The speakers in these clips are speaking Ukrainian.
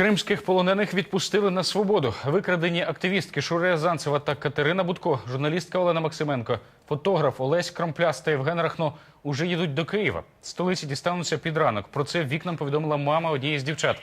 Кримських полонених відпустили на свободу. Викрадені активістки Шурея Занцева та Катерина Будко, журналістка Олена Максименко, фотограф Олесь Крампляс та Євген Рахно уже їдуть до Києва. Столиці дістануться під ранок. Про це вікнам повідомила мама однієї з дівчат.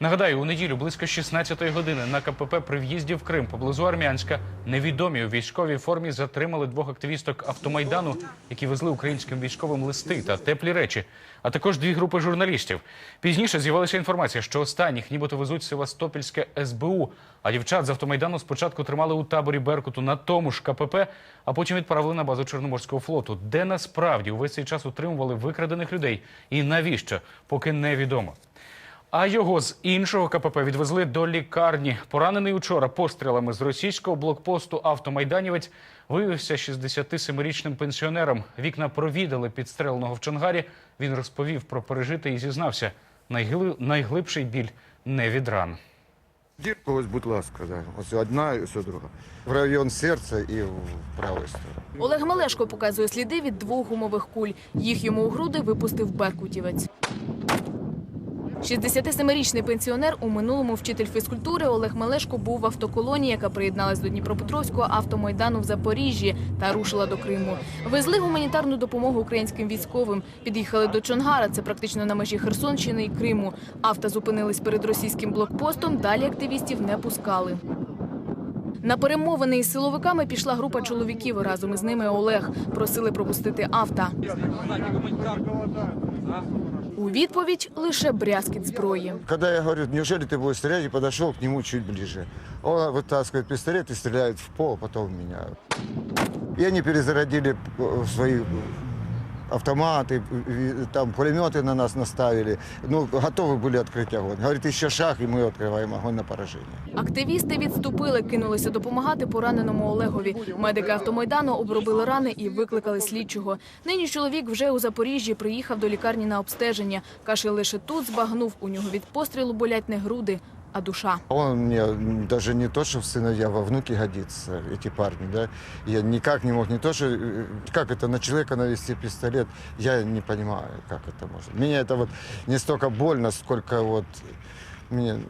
Нагадаю, у неділю близько 16-ї години на КПП при в'їзді в Крим поблизу Армянська невідомі у військовій формі затримали двох активісток автомайдану, які везли українським військовим листи та теплі речі, а також дві групи журналістів. Пізніше з'явилася інформація, що останніх нібито везуть Севастопільське СБУ. А дівчат з автомайдану спочатку тримали у таборі Беркуту на тому ж КПП, а потім відправили на базу Чорноморського флоту, де насправді увесь цей час утримували викрадених людей. І навіщо, поки невідомо. А його з іншого КПП відвезли до лікарні. Поранений учора пострілами з російського блокпосту автомайданівець виявився 67-річним пенсіонером. Вікна провідали підстреленого в Чонгарі. Він розповів про пережите і зізнався. Найгли... Найглибший біль не від ран. Діркалась, будь ласка, да. Ось одна і ось друга. В район серця і в праву сторону. Олег Мелешко показує сліди від двох гумових куль. Їх йому у груди випустив беркутівець. 67-річний пенсіонер у минулому вчитель фізкультури Олег Мелешко був в автоколонії, яка приєдналась до Дніпропетровського автомайдану в Запоріжжі та рушила до Криму. Везли гуманітарну допомогу українським військовим. Під'їхали до Чонгара, це практично на межі Херсонщини і Криму. Авто зупинились перед російським блокпостом. Далі активістів не пускали. На перемовини із силовиками пішла група чоловіків. Разом із ними Олег просили пропустити авто. У відповідь лише брязкіт зброї. Когда я говорю, неужели ты будешь стрелять, и подошел к нему чуть ближе. Он вытаскивает пистолет и стреляет в пол, а потом в меня. И они перезарядили э, свои автоматы, и там пулеметы на нас наставили. Ну, готовы были открыть огонь. Говорит, еще шаг, и мы открываем огонь на поражение. Активісти відступили, кинулися допомагати пораненому Олегові. Медики автомайдану обробили рани і викликали слідчого. Нині чоловік вже у Запоріжжі приїхав до лікарні на обстеження. Каже, лише тут збагнув. У нього від пострілу болять не груди, а душа. Он мне м, даже не то, что в сыновья, во внуки годится, эти парни, да. Я никак не мог, не то, что, э, как это на человека навести пистолет, я не понимаю, как это может. Меня это вот не столько больно, сколько вот мне м,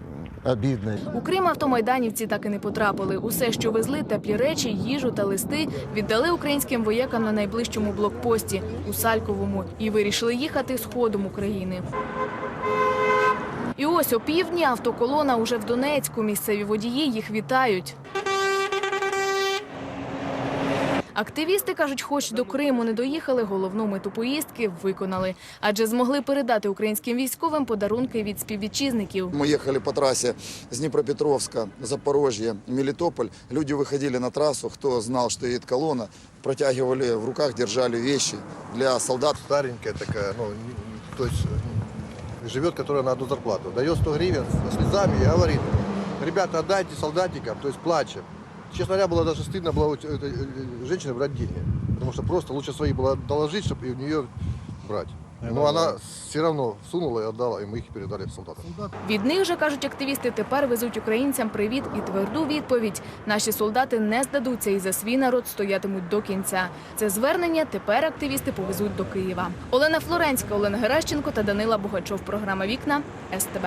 обидно. У Крим автомайданівці так і не потрапили. Усе, що везли, теплі речі, їжу та листи, віддали українським воякам на найближчому блокпості у Сальковому і вирішили їхати сходом України. І ось о півдні автоколона уже в Донецьку. Місцеві водії їх вітають. Активісти кажуть, хоч до Криму не доїхали, головну мету поїздки виконали, адже змогли передати українським військовим подарунки від співвітчизників. Мы ехали по трассе с Днепропетровска, Запорожье, Мелитополь. Люди выходили на трассу, кто знал, что едет колонна, протягивали в руках, держали вещи для солдат. старенькая такая, ну, не- то есть э, живет, которая на одну зарплату. Дает 100 гривен со слезами и говорит, ребята, отдайте солдатикам, то есть плачем. Честно говоря, было даже стыдно было у этой э, женщины брать деньги. Потому что просто лучше свои было доложить, чтобы и у нее брать. Но вона все равно сунула і віддала, і ми їх передали солдатам. Від них же кажуть активісти, тепер везуть українцям привіт і тверду відповідь. Наші солдати не здадуться і за свій народ стоятимуть до кінця. Це звернення тепер активісти повезуть до Києва. Олена Флоренська, Олена Геращенко та Данила Богачов. Програма Вікна СТБ.